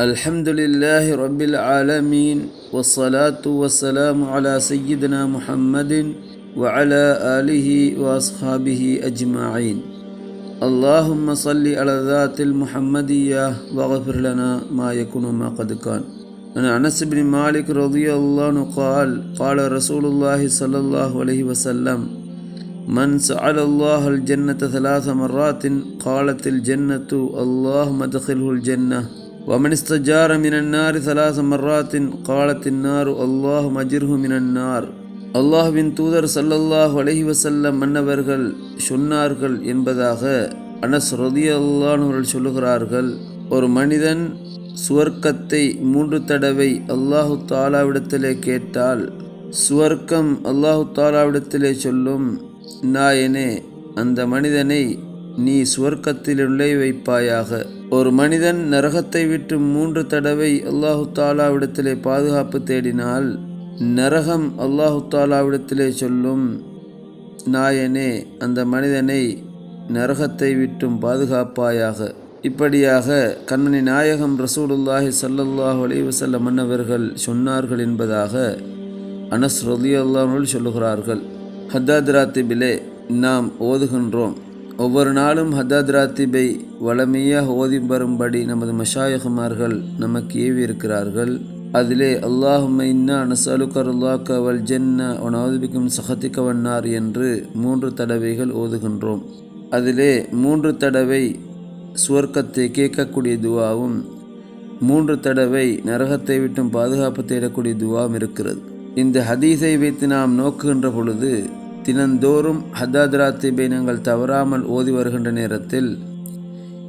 الحمد لله رب العالمين والصلاة والسلام على سيدنا محمد وعلى آله وأصحابه أجمعين. اللهم صل على ذات المحمدية واغفر لنا ما يكون ما قد كان. عن أنس بن مالك رضي الله عنه قال قال رسول الله صلى الله عليه وسلم من سأل الله الجنة ثلاث مرات قالت الجنة اللهم ادخله الجنة. ومن استجار من النار ثلاث مرات قالت النار اللهم اجره من النار அல்லாஹ்வின் தூதர் சல்லல்லாஹ் அலைஹி வசல்லம் மன்னவர்கள் சொன்னார்கள் என்பதாக அனஸ் ரதி அல்லானவர்கள் சொல்லுகிறார்கள் ஒரு மனிதன் சுவர்க்கத்தை மூன்று தடவை அல்லாஹு தாலாவிடத்திலே கேட்டால் சுவர்க்கம் அல்லாஹு தாலாவிடத்திலே சொல்லும் நாயனே அந்த மனிதனை நீ சுவர்க்கத்தில் நுழைய வைப்பாயாக. ஒரு மனிதன் நரகத்தை விட்டு மூன்று தடவை அல்லாஹு தாலாவிடத்திலே பாதுகாப்பு தேடினால் நரகம் அல்லாஹு தாலாவிடத்திலே சொல்லும் நாயனே அந்த மனிதனை நரகத்தை விட்டும் பாதுகாப்பாயாக. இப்படியாக கண்மணி நாயகம் ரசூலுல்லாஹி சல்லல்லாஹ் அலைவசல்ல மன்னவர்கள் சொன்னார்கள் என்பதாக அனஸ் ரதியல்லாமல் சொல்லுகிறார்கள். ஹத்தாத்ராத்திபிலே நாம் ஓதுகின்றோம். ஒவ்வொரு நாளும் ஹத்தாத் ராத்திபை வளமையாக ஓதி வரும்படி நமது மஷாயகுமார்கள் நமக்கு ஏவியிருக்கிறார்கள். அதிலே அல்லாஹும்ம இன்னா நசலுக்கர் அல்லாக்க வல் ஜென்ன உனவுபிக்கும் சஹத்திக்க வண்ணார் என்று மூன்று தடவைகள் ஓதுகின்றோம். அதிலே மூன்று தடவை சுவர்க்கத்தை கேட்கக்கூடிய துவாவும் மூன்று தடவை நரகத்தை விட்டும் பாதுகாப்பு தேடக்கூடிய துவாவும் இருக்கிறது. இந்த ஹதீஸை வைத்து நாம் நோக்குகின்ற பொழுது தினந்தோறும் ஹத்தாத் ராத்திபை நாங்கள் தவறாமல் ஓதி வருகின்ற நேரத்தில்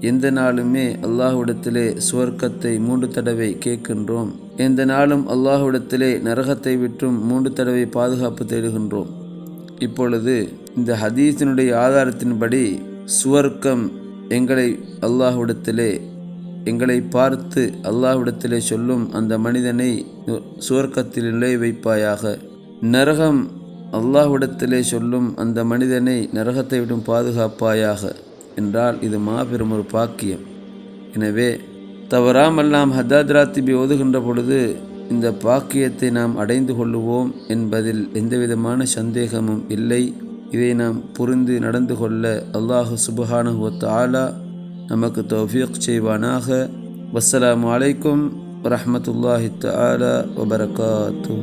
எந்த நாளுமே அல்லாஹுவிடத்திலே சுவர்க்கத்தை மூன்று தடவை கேட்கின்றோம். எந்த நாளும் அல்லாஹுவிடத்திலே நரகத்தை விட்டும் மூன்று தடவை பாதுகாப்பு தேடுகின்றோம். இப்பொழுது இந்த ஹதீஸினுடைய ஆதாரத்தின்படி சுவர்க்கம் எங்களை அல்லாஹ்விடத்திலே எங்களை பார்த்து அல்லாஹ்விடத்திலே சொல்லும் அந்த மனிதனை சுவர்க்கத்தில் நிலை வைப்பாயாக நரகம் அல்லாஹ்விடத்திலே சொல்லும் அந்த மனிதனை நரகத்தை விடும் பாதுகாப்பாயாக என்றால் இது மாபெரும் ஒரு பாக்கியம். எனவே தவறாமெல்லாம் ஹத்தாத் ராத்திபி ஓதுகின்ற பொழுது இந்த பாக்கியத்தை நாம் அடைந்து கொள்ளுவோம் என்பதில் எந்தவிதமான சந்தேகமும் இல்லை. இதை நாம் புரிந்து நடந்து கொள்ள அல்லாஹு சுபஹானுவத் ஆலா நமக்கு தௌஃபியக் செய்வானாக. வஸ்ஸலாமு அலைக்கும் வரமத்துல்லாஹி ஆலா வபரகாத்தூ